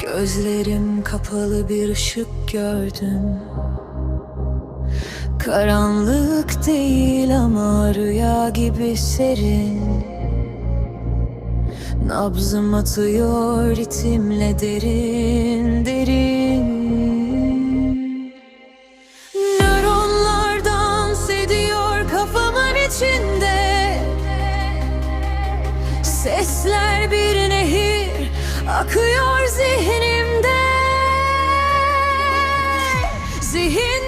Gözlerim kapalı bir ışık gördüm. Karanlık değil ama rüya gibi serin. Nabzım atıyor ritimle derin derin. Nöronlar dans ediyor kafamın içinde. Sesler bir akıyor zihnimde. Zihin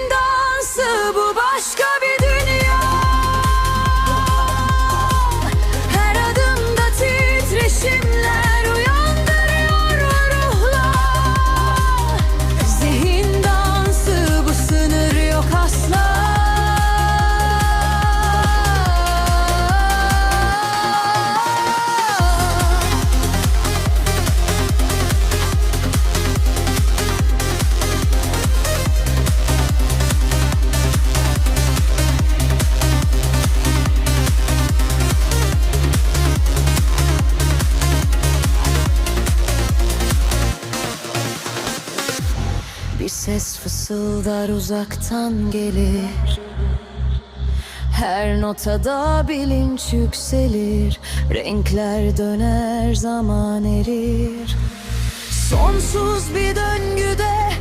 Bir ses fısıldar uzaktan gelir. Her notada bilinç yükselir. Renkler döner zaman erir. Sonsuz bir döngüde